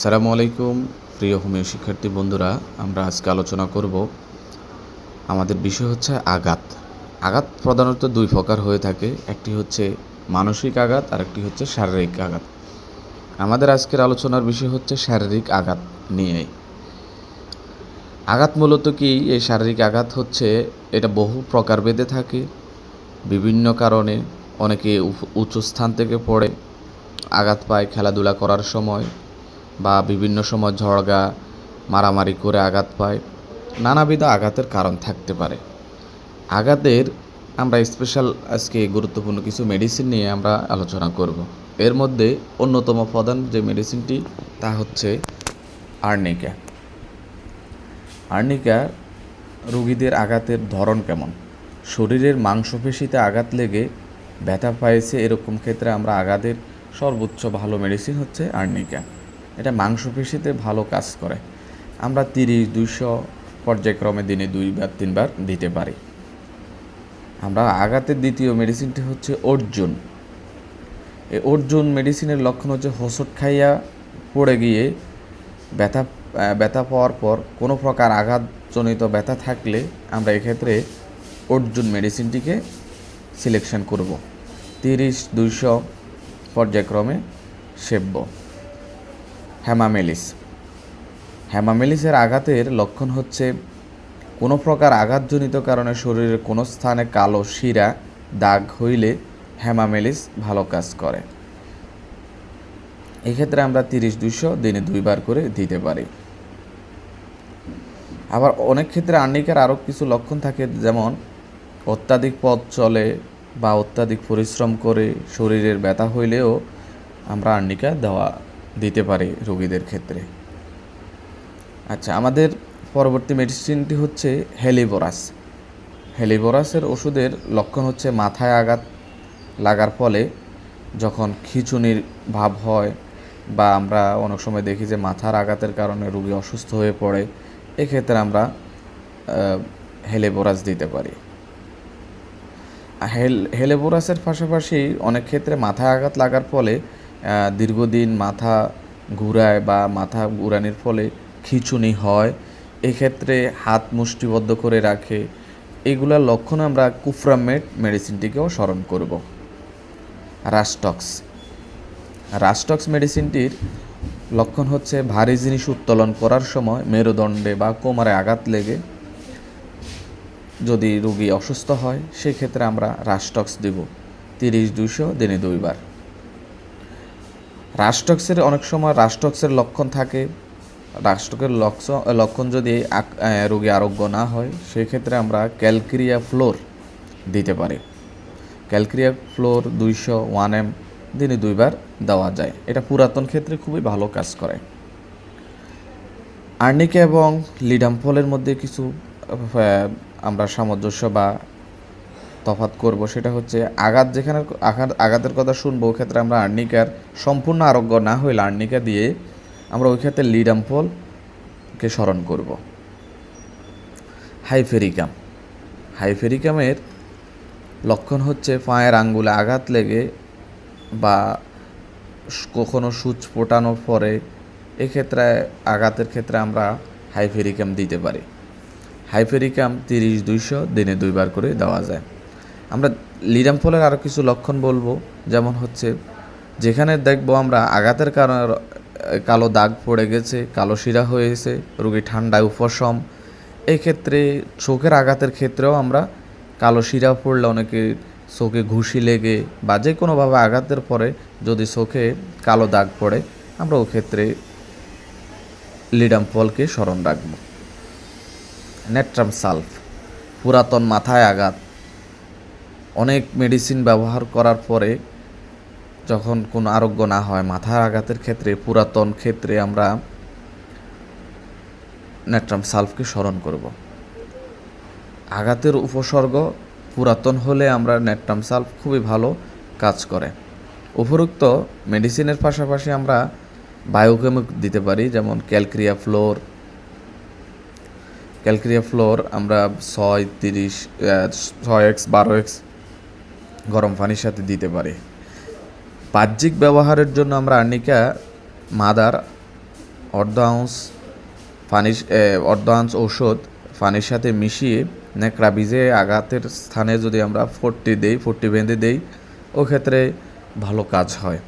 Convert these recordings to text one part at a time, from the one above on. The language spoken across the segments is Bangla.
আসসালামু আলাইকুম, প্রিয় হোমিও শিক্ষার্থী বন্ধুরা, আমরা আজকে আলোচনা করব। আমাদের বিষয় হচ্ছে আঘাত। আঘাত প্রধানত দুই প্রকার হয়ে থাকে, একটি হচ্ছে মানসিক আঘাত আর একটি হচ্ছে শারীরিক আঘাত। আমাদের আজকের আলোচনার বিষয় হচ্ছে শারীরিক আঘাত নিয়ে। আঘাত মূলত কি? এই শারীরিক আঘাত হচ্ছে, এটা বহু প্রকার বেঁধে থাকে, বিভিন্ন কারণে অনেকে উপ- উঁচু স্থান থেকে পড়ে, আঘাত পায় খেলাধুলা করার সময় বা বিভিন্ন সময় ঝড়গা মারামারি করে আঘাত পায়। নানাবিধ আঘাতের কারণ থাকতে পারে। আঘাতের আমরা স্পেশাল আজকে গুরুত্বপূর্ণ কিছু মেডিসিন নিয়ে আমরা আলোচনা করব। এর মধ্যে অন্যতম প্রধান যে মেডিসিনটি তা হচ্ছে আর্নিকা আর্নিকা রোগীদের আঘাতের ধরন কেমন? শরীরের মাংসপেশিতে আঘাত লেগে ব্যথা পাইছে, এরকম ক্ষেত্রে আমরা আঘাতের সর্বোচ্চ ভালো মেডিসিন হচ্ছে আর্নিকা এটা মাংসপেশিতে ভালো কাজ করে। আমরা তিরিশ, দুইশো পর্যায়ক্রমে দিনে দুই দুইবার, তিনবার দিতে পারি। আমরা আঘাতের দ্বিতীয় মেডিসিনটি হচ্ছে অর্জুন। এই অর্জুন মেডিসিনের লক্ষণ হচ্ছে হোসট খাইয়া পড়ে গিয়ে ব্যথা ব্যথা পাওয়ার পর কোনো প্রকার আঘাতজনিত ব্যথা থাকলে আমরা এক্ষেত্রে অর্জুন মেডিসিনটিকে সিলেকশন করব। তিরিশ, দুইশো পর্যায়ক্রমে সেব্য হ্যামামেলিস হ্যামামেলিসের আঘাতের লক্ষণ হচ্ছে কোনো প্রকার আঘাতজনিত কারণে শরীরের কোনো স্থানে কালো শিরা, দাগ হইলে হ্যামামেলিস ভালো কাজ করে। এক্ষেত্রে আমরা তিরিশ দুইশো দিনে দুইবার করে দিতে পারি। আবার অনেক ক্ষেত্রে আর্নিকার আরও কিছু লক্ষণ থাকে, যেমন অত্যাধিক পথ চলে বা অত্যাধিক পরিশ্রম করে শরীরের ব্যথা হইলেও আমরা আর্নিকা দেওয়া দিতে পারি রোগীদের ক্ষেত্রে। আচ্ছা আমাদের পরবর্তী মেডিসিনটি হচ্ছে হেলিবোরাস। হেলিবোরাসের ওষুধের লক্ষণ হচ্ছে মাথায় আঘাত লাগার ফলে যখন খিঁচুনির ভাব হয় বা আমরা অনেক সময় দেখি যে মাথার আঘাতের কারণে রোগী অসুস্থ হয়ে পড়ে, এক্ষেত্রে আমরা হেলেবোরাস দিতে পারি। হেল, হেলেবোরাসের পাশাপাশি অনেক ক্ষেত্রে মাথায় আঘাত লাগার ফলে দীর্ঘদিন মাথা ঘুরায় বা মাথা ঘুরানির ফলে খিঁচুনি হয়, এক্ষেত্রে হাত মুষ্টিবদ্ধ করে রাখে। এগুলোর লক্ষণ আমরা কুফরামেট মেডিসিনটিকেও স্মরণ করব। রাস্টক্স রাস্টক্স মেডিসিনটির লক্ষণ হচ্ছে ভারী জিনিস উত্তোলন করার সময় মেরুদণ্ডে বা কোমরে আঘাত লেগে যদি রোগী অসুস্থ হয়, সেক্ষেত্রে আমরা রাস্টক্স দেব। তিরিশ দুইশো দিনে দুইবার। রাস্টক্সের অনেক সময় রাস্টক্সের লক্ষণ থাকে। রাষ্ট্রকের লক্ষণ যদি আক- রোগী আরোগ্য না হয়, সেক্ষেত্রে আমরা ক্যালক্রিয়া ফ্লোর দিতে পারি। ক্যালক্রিয়া ফ্লোর দুইশো ওয়ান এম দিনে দুইবার দেওয়া যায়। এটা পুরাতন ক্ষেত্রে খুবই ভালো কাজ করে। আর্নিকা এবং লিডাম্পলের মধ্যে কিছু আমরা সামঞ্জস্য বা তফাৎ করব, সেটা হচ্ছে আঘাত যেখানে আঘাত, আঘাতের কথা শুনব, ওই ক্ষেত্রে আমরা আর্নিকার, সম্পূর্ণ আরোগ্য না হইলে আর্নিকা দিয়ে আমরা ওই ক্ষেত্রে লিডাম্পলকে স্মরণ করব। হাইফেরিকাম। হাইফেরিকামের লক্ষণ হচ্ছে পায়ের আঙ্গুলে আঘাত লেগে বা কখনো সূচ ফোটানোর পরে এক্ষেত্রে আঘাতের ক্ষেত্রে আমরা হাইফেরিকাম দিতে পারি। হাইফেরিকাম তিরিশ দুইশো দিনে দুইবার করে দেওয়া যায়। আমরা লিডাম ফলের আরও কিছু লক্ষণ বলব। যেমন হচ্ছে, যেখানে দেখব আমরা আঘাতের কারণে কালো দাগ পড়ে গেছে, কালো শিরা হয়েছে, রোগী ঠান্ডায় উপশম। এই ক্ষেত্রে চোখের আঘাতের ক্ষেত্রেও আমরা কালো শিরা পড়লে অনেকে চোখে ঘুষি লেগে বা যে কোনোভাবে আঘাতের পরে যদি চোখে কালো দাগ পড়ে, আমরা ক্ষেত্রে লিডাম ফলকে স্মরণ রাখব। নেট্রাম সালফ, পুরাতন মাথায় আঘাত অনেক মেডিসিন ব্যবহার করার পরে যখন কোনো আরোগ্য না হয়, মাথার আঘাতের ক্ষেত্রে, পুরাতন ক্ষেত্রে আমরা নেট্রাম সালফকে স্মরণ করব। আঘাতের উপসর্গ পুরাতন হলে আমরা নেট্রাম সালফ খুবই ভালো কাজ করে। উপরোক্ত মেডিসিনের পাশাপাশি আমরা বায়োকেমিক দিতে পারি, যেমন ক্যালক্রিয়া ফ্লোর ক্যালক্রিয়া ফ্লোর আমরা ছয়, তিরিশ ছয় এক্স বারো এক্স গরম পানির সাথে দিতে পারি। বাহ্যিক ব্যবহারের জন্য আমরা আর্নিকা, মাদার অর্ধ আউন্স পানির অর্ধ আউন্স ঔষধ পানির সাথে মিশিয়ে ন্যাকড়া বীজে আঘাতের স্থানে যদি আমরা ফোরটি দেই, ফোরটি বেঁধে দেই, ও ক্ষেত্রে ভালো কাজ হয়।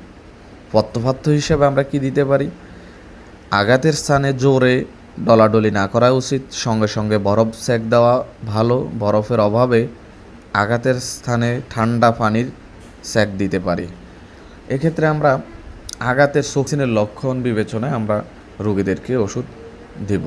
পত্রপাত্য হিসেবে আমরা কি দিতে পারি? আঘাতের স্থানে জোরে ডলাডলি না করা উচিত, সঙ্গে সঙ্গে বরফ সেক দেওয়া ভালো, বরফের অভাবে আঘাতের স্থানে ঠান্ডা পানির স্যাক দিতে পারি। এক্ষেত্রে আমরা আঘাতের শৌখিনের লক্ষণ বিবেচনায় আমরা রোগীদেরকে ওষুধ দেব।